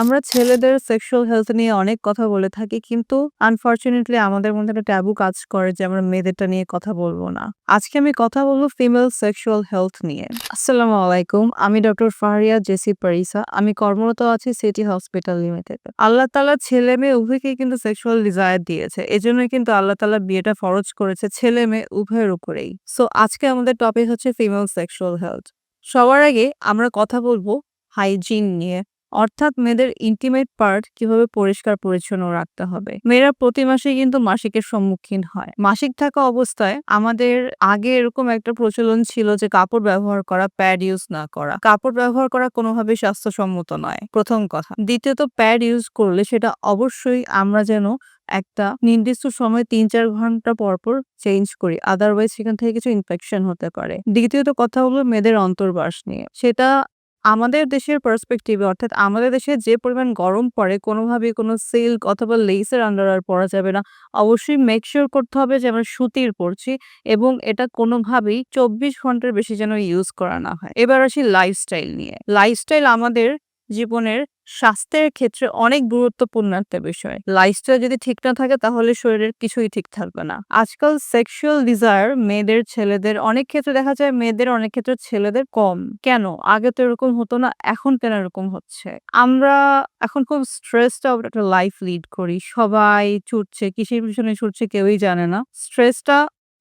আমরা ছেলেদের sexual health নিয়ে অনেক কথা বলে থাকি, কিন্তু আনফরচুনেটলি আমাদের মধ্যে একটা ট্যাবু কাজ করে যে আমরা মেয়েদেরটা নিয়ে কথা বলব না। আজকে আমি কথা বলব ফিমেল সেক্সুয়াল হেলথ নিয়ে। আসসালামু আলাইকুম, আমি ডক্টর ফারিয়া জেসি পারিসা, আমি কর্মরত আছি সিটি হসপিটাল লিমিটেড। আল্লাহ তালা ছেলে মেয়ে উভয়কেই কিন্তু সেক্সুয়াল ডিজায়ার দিয়েছে, এজন্যই কিন্তু আল্লাহ তালা বিয়েটা ফরজ করেছে ছেলে মেয়ে উভয়ের উপরেই। সো আজকে আমাদের টপিক হচ্ছে ফিমেল সেক্সুয়াল হেলথ সবার আগে আমরা কথা বলব হাইজিন নিয়ে। অর্থাৎ মেয়েদের ইন্টিমেট পার্ট কীভাবে পরিষ্কার পরিচ্ছন্ন রাখতে হবে। মেয়েরা প্রতি মাসে কিন্তু মাসিকের সম্মুখীন হয়। মাসিক থাকা অবস্থায় আমাদের আগে এরকম একটা প্রচলন ছিল যে কাপড় ব্যবহার করা প্যাড ইউজ না করা। কাপড় ব্যবহার করা কোনোভাবেই স্বাস্থ্যসম্মত নয়। প্রথম কথা। দ্বিতীয়ত প্যাড ইউজ করলে সেটা অবশ্যই আমরা যেন একটা নির্দিষ্ট সময় তিন চার ঘণ্টা পর পর চেঞ্জ করি। আদারওয়াইজ সেখান থেকে কিছু ইনফেকশন হতে পারে। দ্বিতীয়ত কথা হলো মেয়েদের অন্তর্বাস নিয়ে। সেটা আমাদের দেশের পার্সপেক্টিভে অর্থাৎ আমাদের দেশে যে পরিমাণ গরম পড়ে, কোনোভাবেই কোনো সিল্ক অথবা লেসের আর পরা যাবে না। অবশ্যই মেক শিওর করতে হবে যে আমরা সুতির পরছি এবং এটা কোনোভাবেই চব্বিশ ঘণ্টার বেশি যেন ইউজ করা না হয়। এবার আসি লাইফস্টাইল নিয়ে। লাইফস্টাইল আমাদের জীবনের স্বাস্থ্যের ক্ষেত্রে অনেক গুরুত্বপূর্ণ একটা বিষয়। লাইফস্টাইল যদি ঠিক না থাকে, তাহলে শরীরের কিছুই ঠিক থাকবে না। আজকাল সেক্সুয়াল ডিজায়ার মেয়েদের ছেলেদের, অনেক ক্ষেত্রে দেখা যায় মেয়েদের অনেক ক্ষেত্রে ছেলেদের কম। কেন? আগে তো এরকম হতো না, এখন কেন এরকম হচ্ছে? আমরা এখন খুব স্ট্রেসড আউট একটা লাইফ লিড করি। সবাই ছুটছে, কিসের পিছনে ছুটছে কেউই জানে না। স্ট্রেসটা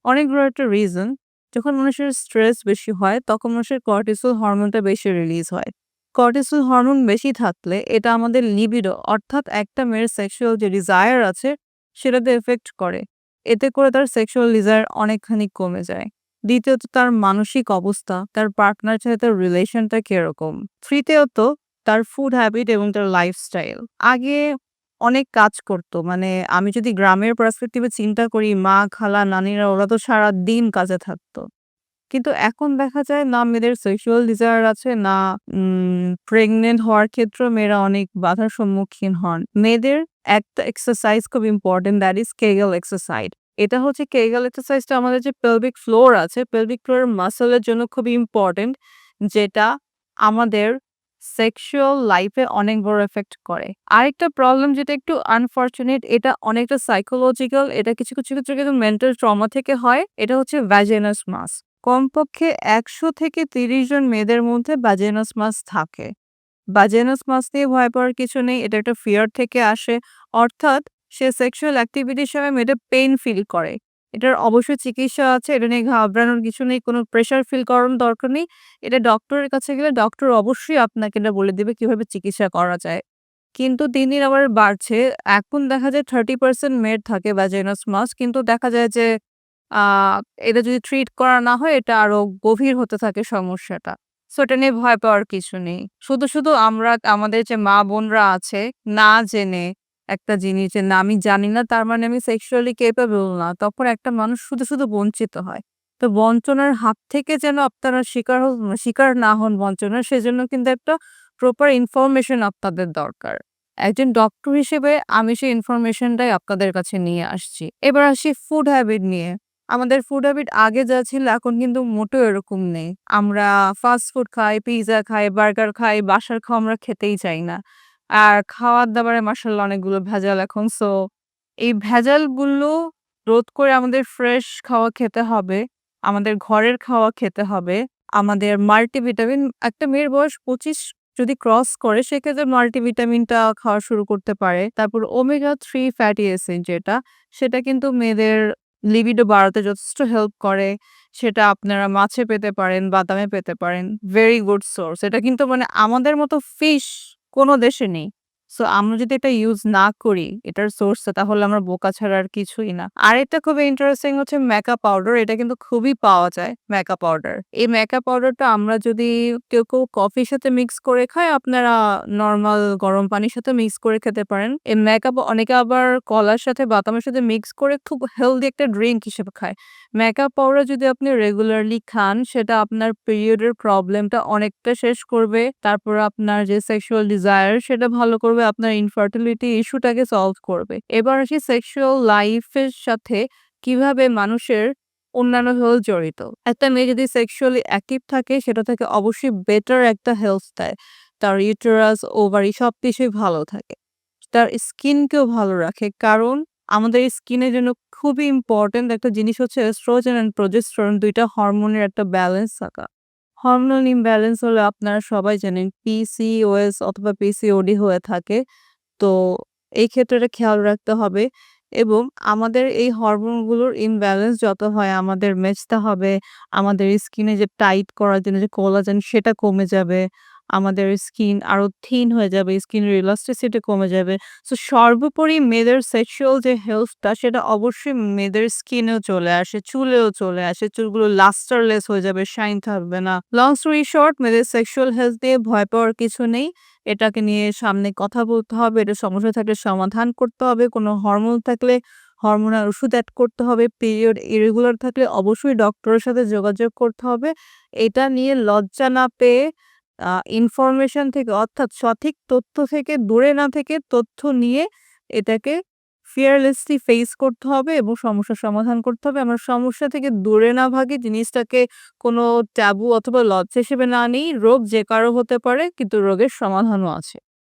অনেক বড় একটা রিজন যখন মানুষের স্ট্রেস বেশি হয়, তখন মানুষের কর্টিসল হরমোনটা বেশি রিলিজ হয়। কর্টিসল হরমোন বেশি থাকলে এটা আমাদের লিবিডো, অর্থাৎ একটা মেয়ের সেক্সুয়াল যে ডিজায়ার আছে, সেটাতে এফেক্ট করে। এতে করে তার সেক্সুয়াল ডিজায়ার অনেকখানি কমে যায়। দ্বিতীয়ত তার মানসিক অবস্থা, তার পার্টনার সাথে তার রিলেশনটা কীরকম। তৃতীয়ত তার ফুড হ্যাবিট এবং তার লাইফস্টাইল আগে অনেক কাজ করতো মানে আমি যদি গ্রামের পার্সপেক্টিভে চিন্তা করি, মা, খালা, নানিরা, ওরা তো সারা দিন কাজে থাকতো। কিন্তু এখন দেখা যায় না মেয়েদের সেক্সুয়াল ডিজায়ার আছে, না প্রেগনেন্ট হওয়ার ক্ষেত্রে মেয়েরা অনেক বাধার সম্মুখীন হন। মেয়েদের একটা এক্সারসাইজ খুব important that is Kegel exercise এটা হচ্ছে কেগেল এক্সারসাইজটা আমাদের যে পেলভিক ফ্লোর আছে পেলভিক ফ্লোরের মাসেলের জন্য খুবই ইম্পর্টেন্ট যেটা আমাদের সেক্সুয়াল লাইফে অনেক বড় এফেক্ট করে। আরেকটা প্রবলেম যেটা একটু আনফর্চুনেট এটা অনেকটা সাইকোলজিক্যাল এটা কিছু কিছু ক্ষেত্রে কিন্তু মেন্টাল ট্রমা থেকে হয়, এটা হচ্ছে ভ্যাজেনাস মাস কমপক্ষে একশো থেকে তিরিশ জন মেয়েদের মধ্যে বাজেনাস মাস থাকে। বাজেনাস মাস নিয়ে ভয় পাওয়ার কিছু নেই, এটা একটা ফিয়ার থেকে আসে। অর্থাৎ সে সেক্সুয়াল অ্যাক্টিভিটির সময় মেয়েটা পেইন ফিল করে। এটার অবশ্যই চিকিৎসা আছে, এটা নিয়ে ঘাবড়ানোর কিছু নেই, কোনো প্রেশার ফিল করার দরকার নেই। এটা ডক্টরের কাছে গেলে ডক্টর অবশ্যই আপনাকে এটা বলে দেবে কীভাবে চিকিৎসা করা যায়। কিন্তু দিন দিন আবার বাড়ছে। এখন দেখা যায় থার্টি পার্সেন্ট মেয়ের থাকে বাজেনাস মাস কিন্তু দেখা যায় যে এটা যদি ট্রিট করা না হয়, এটা আরও গভীর হতে থাকে সমস্যাটা। সো এটা নিয়ে ভয় পাওয়ার কিছু নেই। শুধু শুধু আমরা, আমাদের যে মা বোনরা আছে, না জেনে একটা জিনিস যে না, আমি জানি না, তার মানে আমি সেক্সুয়ালি কেপেবল না, তখন একটা মানুষ শুধু শুধু বঞ্চিত হয়। তো বঞ্চনার হাত থেকে যেন আপনারা শিকার শিকার না হন বঞ্চনার, সেজন্য কিন্তু একটা প্রপার ইনফরমেশন আপনাদের দরকার। একজন ডক্টর হিসেবে আমি সেই ইনফরমেশনটাই আপনাদের কাছে নিয়ে আসছি। এবার আসি ফুড হ্যাবিট নিয়ে। আমাদের ফুড হ্যাবিট আগে যা ছিল, এখন কিন্তু মোটেও এরকম নেই। আমরা ফাস্ট ফুড খাই পিৎজা খাই বার্গার খাই, বাসার খাওয়া আমরা খেতেই চাই না। আর খাওয়ার দাবারে মাসাল্লাহ অনেকগুলো ভেজাল এখন সো এই ভেজালগুলো রোধ করে আমাদের ফ্রেশ খাওয়া খেতে হবে, আমাদের ঘরের খাওয়া খেতে হবে, আমাদের মাল্টিভিটামিন একটা মেয়ের বয়স পঁচিশ যদি ক্রস করে, সেক্ষেত্রে মাল্টিভিটামিনটা খাওয়া শুরু করতে পারে। তারপর ওমেগা থ্রি ফ্যাটি অ্যাসিড যেটা, সেটা কিন্তু মেয়েদের লিবিডো বাড়াতে যথেষ্ট হেল্প করে, সেটা আপনারা মাছে পেতে পারেন, বাদামে পেতে পারেন ভেরি গুড সোর্স এটা কিন্তু মানে আমাদের মতো ফিশ কোনো দেশে নেই। সো আমরা যদি এটা ইউজ না করি, এটার সোর্সটা তাহলে আমরা বোকা ছাড়া আর কিছুই না। আরেকটা খুবই ইন্টারেস্টিং হচ্ছে মেকআপ পাউডার এটা কিন্তু খুবই পাওয়া যায় মেকআপ পাউডার এই মেকআপ পাউডারটা আমরা যদি কেউ কেউ কফির সাথে মিক্স করে খায়, আপনারা নর্মাল গরম পানির সাথে মিক্স করে খেতে পারেন। এই মেকআপ অনেকে আবার কলার সাথে, বাদামের সাথে মিক্স করে খুব হেলদি একটা ড্রিঙ্ক হিসেবে খায়। মেকআপ পাউডার যদি আপনি রেগুলারলি খান, সেটা আপনার পিরিয়ডের প্রবলেমটা অনেকটা শেষ করবে। তারপর আপনার যে সেক্সুয়াল ডিজায়ার সেটা ভালো করবে। আপনার ইনফার্টিলিটি ইস্যুটাকে সলভ করবে এবার আসি সেক্সুয়াল লাইফের সাথে কীভাবে মানুষের অন্যান্য হেলথ জড়িত একটা মেয়ে যদি সেক্সুয়ালি অ্যাক্টিভ থাকে সেটা থেকে অবশ্যই বেটার একটা হেলথ দেয় তার ইউটেরাস, ওভারি সবকিছুই ভালো থাকে। তার স্কিনকেও ভালো রাখে। কারণ আমাদের স্কিনের জন্য খুবই ইম্পোর্টেন্ট একটা জিনিস হচ্ছে এস্ট্রোজেন অ্যান্ড প্রোজেস্টেরন ২ টা হরমোনের একটা ব্যালেন্স থাকা। হরমোনাল ইমব্যালেন্স হলে আপনারা সবাই জানেন পিসিওএস অথবা পিসিওডি হয়ে থাকে। তো এই ক্ষেত্রে খেয়াল রাখতে হবে এবং আমাদের এই হরমোনগুলোর ইমব্যালেন্স যত হয় আমাদের মেচতে হবে, আমাদের স্কিনে যে টাইট করার জন্য যে কোলাজেন সেটা কমে যাবে। আমাদের স্কিন আরও থিন হয়ে যাবে, স্কিনের ইলাস্টিসিটি কমে যাবে। সো সর্বোপরি মেয়েদের সেক্সুয়াল যে হেলথটা সেটা অবশ্যই মেয়েদের স্কিনেও চলে আসে, চুলেও চলে আসে। চুলগুলো লাস্টারলেস হয়ে যাবে, শাইন থাকবে না। লং স্টোরি শর্ট মেয়েদের সেক্সুয়াল হেলথ নিয়ে ভয় পাওয়ার কিছু নেই। এটাকে নিয়ে সামনে কথা বলতে হবে, এটা সমস্যা থাকলে সমাধান করতে হবে। কোনো হরমোন থাকলে হরমোনাল ওষুধ অ্যাড করতে হবে। পিরিয়ড ইরেগুলার থাকলে অবশ্যই ডক্টরের সাথে যোগাযোগ করতে হবে। এটা নিয়ে লজ্জা না পেয়ে ইনফরমেশন থেকে অর্থাৎ সঠিক তথ্য থেকে দূরে না থেকে তথ্য নিয়ে এটাকে ফিয়ারলেসলি ফেস করতে হবে এবং সমস্যার সমাধান করতে হবে। আমরা সমস্যা থেকে দূরে না ভাগে, জিনিসটাকে কোনো ট্যাবু অথবা লজ্জা হিসেবে না নিই। রোগ যে কারও হতে পারে, কিন্তু রোগের সমাধানও আছে।